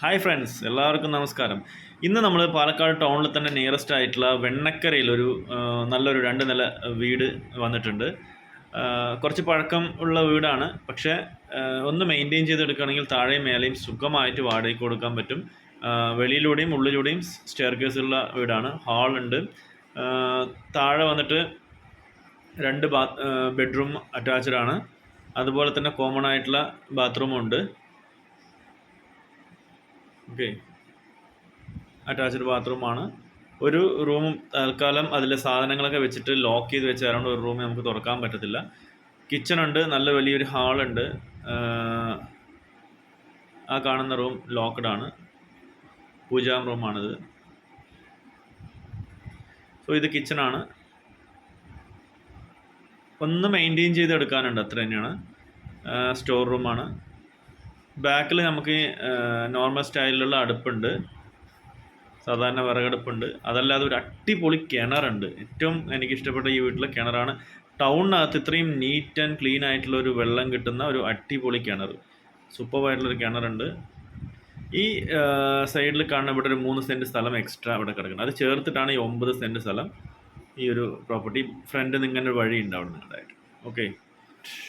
Hi friends എല്ലാവർക്കും നമസ്കാരം. ഇന്ന് നമ്മൾ പാലക്കാട് ടൗണിൽ തന്നെ നിയറസ്റ്റ് ആയിട്ടുള്ള വെണ്ണക്കരയിൽ ഒരു നല്ലൊരു രണ്ട് നില വീട് വന്നിട്ടുണ്ട്. കുറച്ച് പഴക്കം ഉള്ള വീടാണ്. പക്ഷേ ഒന്ന് മെയിന്റെയിൻ ചെയ്തെടുക്കുകയാണെങ്കിൽ താഴെയും മേലെയും സുഖമായിട്ട് വാടകയ്ക്ക് കൊടുക്കാൻ പറ്റും. വെളിയിലൂടെയും ഉള്ളിലൂടെയും സ്റ്റെയർ ഉള്ള വീടാണ്. ഹാളുണ്ട് താഴെ വന്നിട്ട് രണ്ട് ബാ ബെഡ്റൂം അറ്റാച്ച്ഡ് ആണ്. അതുപോലെ തന്നെ കോമൺ ആയിട്ടുള്ള ബാത്റൂമും ഉണ്ട്. ഓക്കെ അറ്റാച്ച്ഡ് ബാത്റൂമാണ് ഒരു റൂം തൽക്കാലം അതിലെ സാധനങ്ങളൊക്കെ വെച്ചിട്ട് ലോക്ക് ചെയ്ത് വെച്ചായതുകൊണ്ട് ഒരു റൂം നമുക്ക് തുറക്കാൻ പറ്റത്തില്ല. കിച്ചൺ ഉണ്ട് നല്ല വലിയൊരു ഹാളുണ്ട് ആ കാണുന്ന റൂം ലോക്ക്ഡ് ആണ്. പൂജാ റൂമാണിത് സോ ഇത് കിച്ചണാണ് ഒന്ന് മെയിന്റെയിൻ ചെയ്തെടുക്കാനുണ്ട് അത്ര തന്നെയാണ്. സ്റ്റോർ റൂമാണ് ബാക്കിൽ നമുക്ക് നോർമൽ സ്റ്റൈലിലുള്ള അടുപ്പുണ്ട്. സാധാരണ വിറകടുപ്പുണ്ട്. അതല്ലാതെ ഒരു അടിപൊളി കിണറുണ്ട്. ഏറ്റവും എനിക്ക് ഇഷ്ടപ്പെട്ട ഈ വീട്ടിലെ കിണറാണ്. ടൗണിനകത്ത് ഇത്രയും നീറ്റ് ആൻഡ് ക്ലീൻ ആയിട്ടുള്ള ഒരു വെള്ളം കിട്ടുന്ന ഒരു അടിപൊളി കിണർ. സൂപ്പറായിട്ടുള്ളൊരു കിണറുണ്ട്. ഈ സൈഡിൽ കാണുന്ന ഇവിടെ ഒരു മൂന്ന് സെന്റ് സ്ഥലം എക്സ്ട്രാ ഇവിടെ കിടക്കുന്നത് അത് ചേർത്തിട്ടാണ് ഈ ഒമ്പത് സെന്റ് സ്ഥലം ഈ ഒരു പ്രോപ്പർട്ടി ഫ്രണ്ട് ഇങ്ങനെ ഒരു വഴി ഉണ്ടാവുന്നുണ്ടായിട്ട് അവിടെ ഓക്കെ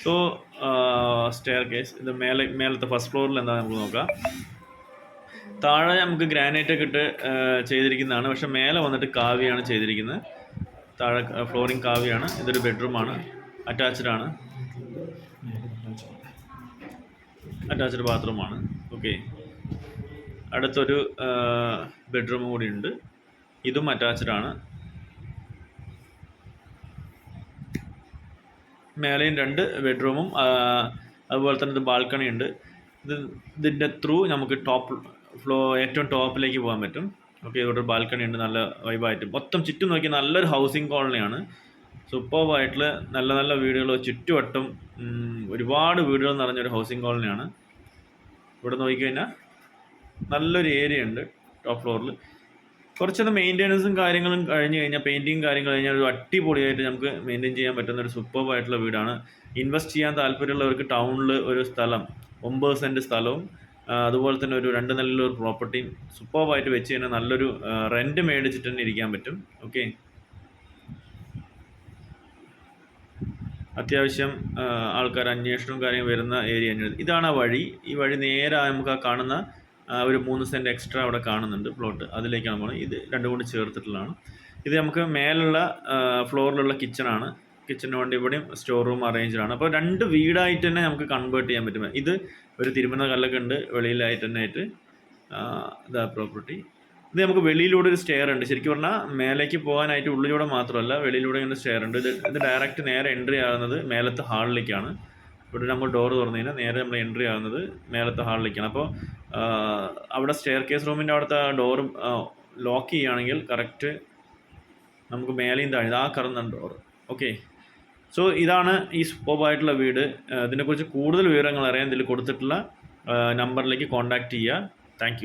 സോ സ്റ്റെയർ കേസ് ഇത് മേലെ മേലത്തെ ഫസ്റ്റ് ഫ്ലോറിൽ എന്താ നമുക്ക് നോക്കാം. താഴെ നമുക്ക് ഗ്രാനൈറ്റ് ഒക്കെ ഇട്ട് ചെയ്തിരിക്കുന്നതാണ്. പക്ഷെ മേലെ വന്നിട്ട് കാവ്യാണ് ചെയ്തിരിക്കുന്നത്. താഴെ ഫ്ലോറിങ് കാവ്യാണ്. ഇതൊരു ബെഡ്റൂമാണ് അറ്റാച്ച്ഡ് ആണ്. അറ്റാച്ച്ഡ് ബാത്റൂമാണ് ഓക്കെ അടുത്തൊരു ബെഡ്റൂം കൂടി ഉണ്ട്. ഇതും അറ്റാച്ച്ഡ് ആണ്. മേലെയും രണ്ട് ബെഡ്റൂമും അതുപോലെ തന്നെ ഇത് ബാൽക്കണി ഉണ്ട് ഇത് ഇതിന്റെ ത്രൂ നമുക്ക് ടോപ്പ് ഫ്ലോ ഏറ്റവും ടോപ്പിലേക്ക് പോകാൻ പറ്റും. ഓക്കെ ഇവിടെ ഒരു ബാൽക്കണി ഉണ്ട് നല്ല വൈബായിട്ട് മൊത്തം ചുറ്റും നോക്കി നല്ലൊരു ഹൗസിംഗ് കോളനിയാണ് സൂപ്പർബായിട്ടുള്ള നല്ല നല്ല വീടുകൾ ചുറ്റുവട്ടം ഒരുപാട് വീടുകൾ നിറഞ്ഞൊരു ഹൗസിംഗ് കോളനിയാണ് ഇവിടെ നോക്കിക്കഴിഞ്ഞാൽ നല്ലൊരു ഏരിയ ഉണ്ട് ടോപ്പ് ഫ്ലോറിൽ കുറച്ചൊന്ന് മെയിന്റെനൻസും കാര്യങ്ങളും കഴിഞ്ഞ് കഴിഞ്ഞാൽ പെയിന്റിങ് കാര്യങ്ങൾ കഴിഞ്ഞാൽ ഒരു അടിപൊളിയായിട്ട് നമുക്ക് മെയിന്റെയിൻ ചെയ്യാൻ പറ്റുന്ന ഒരു സൂപ്പർബായിട്ടുള്ള വീടാണ്. ഇൻവെസ്റ്റ് ചെയ്യാൻ താല്പര്യമുള്ളവർക്ക് ടൗണിൽ ഒരു സ്ഥലം ഒമ്പത് സെന്റ് സ്ഥലവും അതുപോലെ തന്നെ ഒരു രണ്ട് നല്ലൊരു പ്രോപ്പർട്ടിയും സൂപ്പർബായിട്ട് വെച്ച് കഴിഞ്ഞാൽ നല്ലൊരു റെന്റ് മേടിച്ചിട്ട് തന്നെ ഇരിക്കാൻ പറ്റും. ഓക്കെ അത്യാവശ്യം ആൾക്കാർ അന്വേഷണവും കാര്യങ്ങളും വരുന്ന ഏരിയ ഇതാണ് ആ വഴി. ഈ വഴി നേരെ നമുക്ക് ആ കാണുന്ന ഒരു മൂന്ന് സെന്റ് എക്സ്ട്രാ അവിടെ കാണുന്നുണ്ട് പ്ലോട്ട്. അതിലേക്കാണ് പോകുന്നത് ഇത് രണ്ടും കൂടി ചേർത്തിട്ടുള്ളതാണ്. ഇത് നമുക്ക് മേലുള്ള ഫ്ലോറിലുള്ള കിച്ചണാണ്. കിച്ചണിന് വേണ്ടി ഇവിടെയും സ്റ്റോർ റൂം അറേഞ്ച്ഡാണ്. അപ്പോൾ രണ്ട് വീടായിട്ട് തന്നെ നമുക്ക് കൺവേർട്ട് ചെയ്യാൻ പറ്റും. ഇത് ഒരു തിരുമണ കല്ലൊക്കെ ഉണ്ട് വെളിയിലായിട്ട് തന്നെ ആയിട്ട്. ഇതാ പ്രോപ്പർട്ടി. ഇത് നമുക്ക് വെളിയിലൂടെ ഒരു സ്റ്റെയർ ഉണ്ട്. ശരിക്കും പറഞ്ഞാൽ മേലേക്ക് പോകാനായിട്ട് ഉള്ളിലൂടെ മാത്രമല്ല വെളിയിലൂടെ ഇങ്ങനെ സ്റ്റെയർ ഉണ്ട്. ഇത് ഇത് ഡയറക്റ്റ് നേരെ എൻട്രി ആകുന്നത് മേലത്തെ ഹാളിലേക്കാണ്. ഇവിടെ നമ്മൾ ഡോർ തുറന്നു കഴിഞ്ഞാൽ നേരെ നമ്മൾ എൻട്രി ആകുന്നത് മേലത്തെ ഹാളിലേക്കാണ് അപ്പോൾ അവിടെ സ്റ്റെയർ കേസ് റൂമിന്റെ അവിടുത്തെ ഡോർ ലോക്ക് ചെയ്യുകയാണെങ്കിൽ കറക്റ്റ് നമുക്ക് മേലെയും താഴെ ആ കറന്ന ഡോർ ഓക്കെ സോ ഇതാണ് ഈ സൂപ്പർബായിട്ടുള്ള വീട്. ഇതിനെക്കുറിച്ച് കൂടുതൽ വിവരങ്ങൾ അറിയാൻ ഇതിൽ കൊടുത്തിട്ടുള്ള നമ്പറിലേക്ക് കോൺടാക്റ്റ് ചെയ്യുക. താങ്ക്